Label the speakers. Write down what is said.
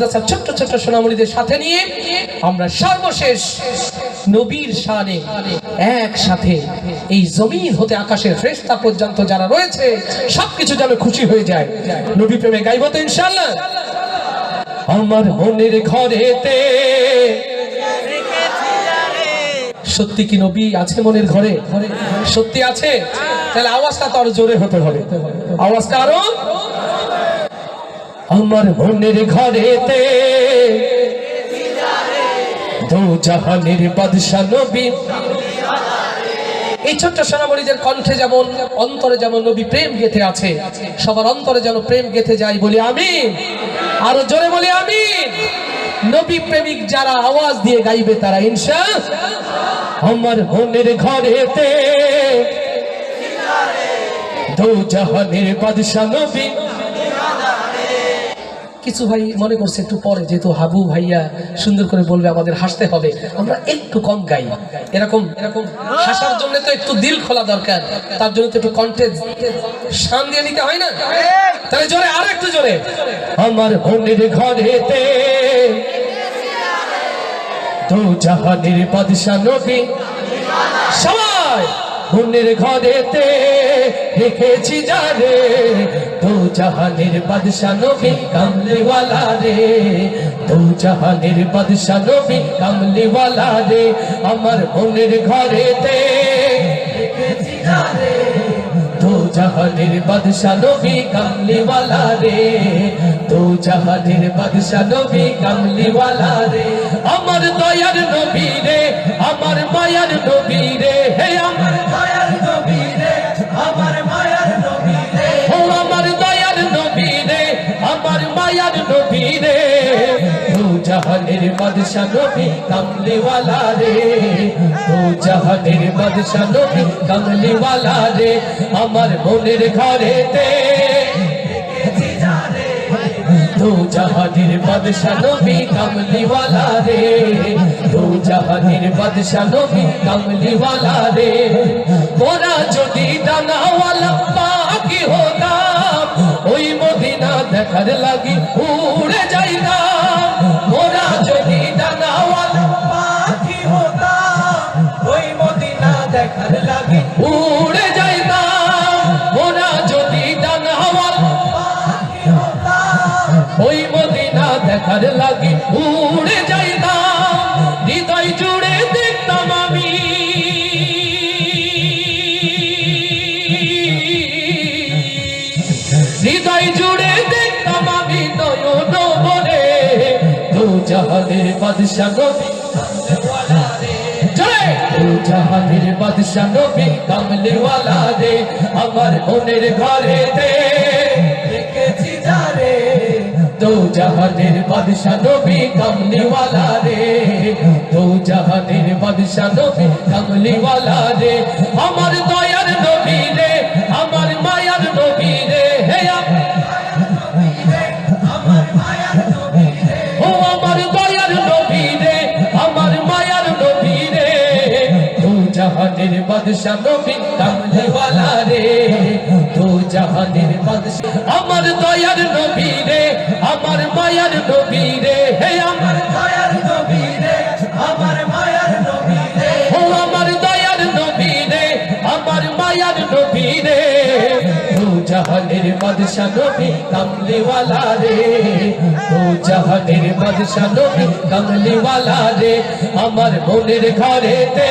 Speaker 1: মাদ্রাসার ছোট্ট ছোট্ট সোনামণিদের সাথে নিয়ে আমরা সর্বশেষ নবীর শানে একসাথে এই জমিন হতে আকাশের ফ্রেস্তা পর্যন্ত যারা রয়েছে, সবকিছু যেন খুশি হয়ে যায়। নবী প্রেমে গাইব তো ইনশাল্লাহ আমার মনের ঘরেতে সত্যি কি নবী আছে মনের ঘরে? সত্যি আছে? তাহলে আওয়াজটা তো আরও জোরে হতে হবে। আওয়াজটা আরও আমার মনের ঘরেতে। দু জাহানের বাদশা নবী। এই ছোট্ট সোনামণিদের কণ্ঠে যেমন অন্তরে যেমন নবী প্রেম গেথে আছে, সবার অন্তরে যেন প্রেম গেথে যায় বলি আমি আরও জোরে বলি আমি নবী প্রেমিক যারা আওয়াজ দিয়ে গাইবে তারা ইনশা আমার মনের ঘরেতে। দু জাহানের বাদশা নবী। কিছু ভাই মনে করছে একটু পরে যেহেতু হাবু ভাইয়া সুন্দর করে বলবে আমাদের হাসতে হবে আমরা একটু কম গাই। এরকম এরকম হাসার জন্য তো একটু দিল খোলা দরকার তার জন্য তো একটু কণ্ঠে শান দিয়ে নিতে হয় না? তাহলে জোরে আর একটু জোরে। আমার মনের ঘরেতে দু জাহানের বাদশা নবী। সবাই! মনের ঘরেতে রেখেছি যারে, দু জাহানের বাদশা নবী কামলিওয়ালা রে, দু জাহানের বাদশা নবী কামলিওয়ালা রে, আমার মনের ঘরেতে রেখেছি যারে, দু জাহানের বাদশা নবী রে, দু জাহানের বাদশা নবী কামলিওয়ালা রে, আমার দয়ার নবী রে, আমার মায়ার নবী রে নবী রে জাহানের বাদশা নবী কামলিওয়ালা রে। দু জাহানের বাদশা নবী কামলিওয়ালা রে, আমার মনের ঘরেতে জাহানের বাদশা নবী কামলিওয়ালা রে দু জাহানের বাদশা নবী কামলিওয়ালা রে। ওরা দেখার লাগি উড়ে যাইতাম ওরা যদি ডানাওয়ালা পাখি ওই মদিনা দেখার লাগি উড়ে যাইতাম ওরা যদি ডানাওয়ালা ওই মদিনা দেখার লাগি উড়ে যাইতাম হৃদয় জুড়ে দেখতাম আমি। হৃদয় জুড়ে বাদশা নবী, জয়! দু জাহানের বাদশা নবী কামলিওয়ালা রে, আমার মনের ঘরেতে রেখেছি যারে দু জাহানের বাদশা নবী কামলিওয়ালা রে। দু জাহানের বাদশা নবী কামলিওয়ালা রে। আমার দয়ার নবী রে, আমার জাহানের বাদশা নবী কামলিওয়ালা রে। দু জাহানের বাদশা, আমার দয়ার নবী রে, আমার মায়ার নবী রে। হে আমার দয়ার নবী রে, আমার মায়ার নবী রে। ও আমার দয়ার নবী রে, আমার মায়ার নবী রে। জাহানের বাদশা নবী কামলিওয়ালা রে। দু জাহানের বাদশা নবী কামলিওয়ালা রে, আমার মনের ঘরেতে